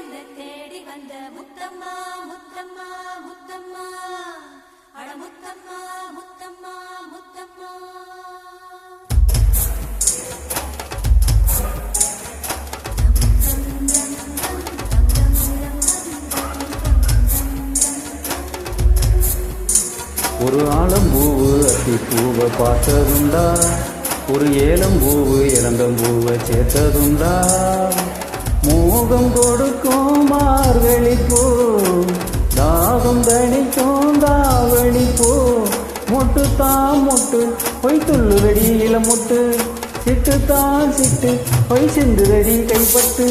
உன்னை தேடி வந்த முத்தம்மா முத்தம்மா முத்தம்மா. அட முத்தம்மா முத்தம்மா முத்தம்மா. ஒரு ஆலம்பூவு அத்தி பூவை பார்த்ததுண்டா. ஒரு ஏலம்பூவு இளந்தம்பூவை சேர்த்ததுண்டா. மோகம் கொடுக்கும் மார்கழி பூ தாகம் தணிக்கும் தாவணி பூ மொட்டு தான் மொட்டு பொய் துள்ளுதடி இளமொட்டு. சிட்டு தான் சிட்டு பொய் சிந்து வெடி கைப்பட்டு.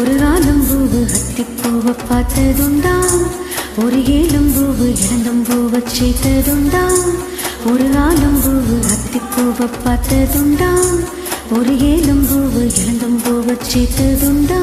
ஒரு நாளும் பூவு கட்டி அத்திப்பூவை பார்த்ததுண்டா. ஒரு ஏழும் பூவு ஏலம்பூவு இளந்தம்பூவை சேர்த்ததுண்டா ஒரு நாளும் பூவு ஆலம்பூவு அத்திப்பூவை பார்த்ததுண்டா. ஒரு ஏலம்பூவு இழந்தும் சேர்த்ததுண்டா சீத்ததுண்டா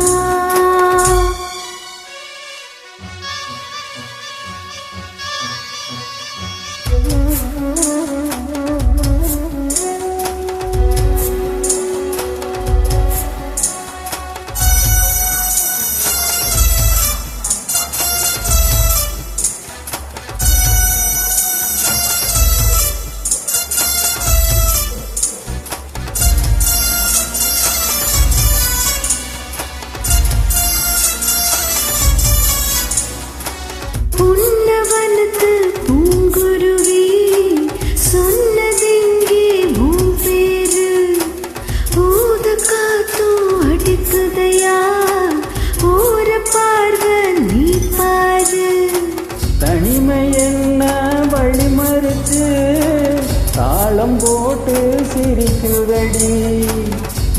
தாளம் போட்டு சிரிக்குதடி.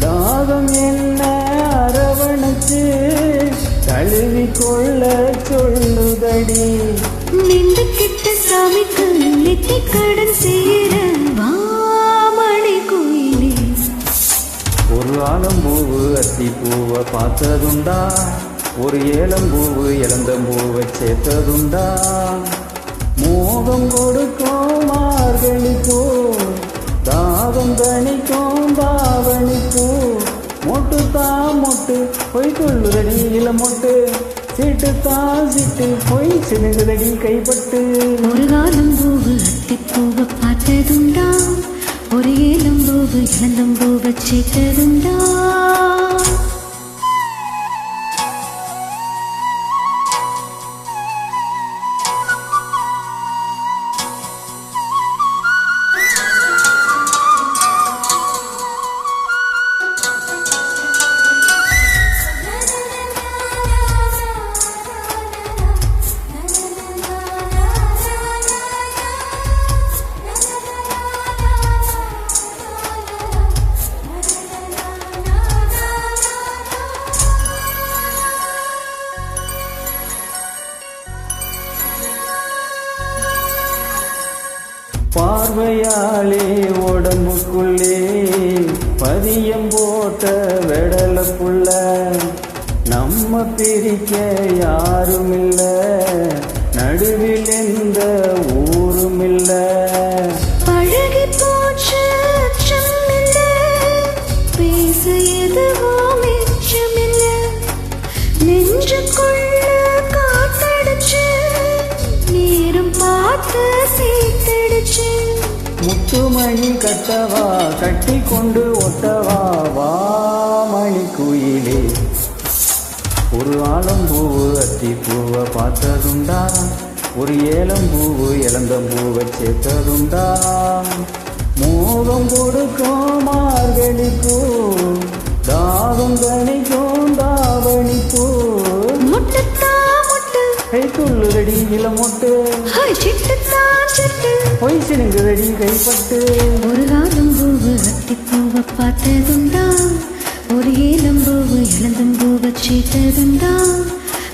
தாகம் என்ன அரவணைச்சு தழுவி கொள்ள சொல்லுதடி. நின்று கிட்ட சாமிக்கு நெத்தி கடன் சேர வாமணி கோயிலே. ஒரு ஆலம்பூவு அத்தி பூவை பார்த்ததுண்டா. ஒரு ஏலம்பூவு இளந்தம்பூவை சேர்த்ததுண்டா. பொய்கொள்ளுதடி இளமொட்டு சீட்டு தான் சிட்டு பொய் சினுகுதடி கைப்பட்டு. ஒரு காலம் பூவு அத்திப்பூவை பார்த்ததுண்டா. ஒரு ஏலம் பூவு இளந்தம் பூவை சேர்த்ததுண்டா பார்வையாலே உடம்புக்குள்ளே பதியம் போட்ட வெடலக்குள்ள நம்ம பிரிக்க யாரும் நடுவில் எந்த ஊருமில்லை. கட்டவா கட்டி கொண்டு ஒட்டவா வா மணி குயிலே. ஒரு ஆலம்பூவு அத்தி பூவை பார்த்ததுண்டா. ஒரு ஏலம்பூவு இளந்தம்பூவை சேர்த்ததுண்டா. மோகம் கொடுக்கும் மார்கழி பூ தாகம் தணிக்கும் தாவணி பூ முட்டத்தா முட்டு. கை துள்ளுதடி இளமொட்டு. பொய் சினுங்குதடி கைப்பட்டு. ஒரு காலம் அத்தி அத்திப்பூவை பார்த்ததுண்டா ஒரு ஏலம்பூவு இளந்தம்பூவை சேர்த்ததுண்டா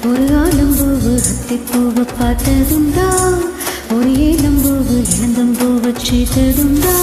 ஒரு ஆலம்பூவு அத்திப்பூவை பார்த்ததுண்டா? ஒரு ஏலம்பூவு இளந்தம்பூவை சேர்த்ததுண்டா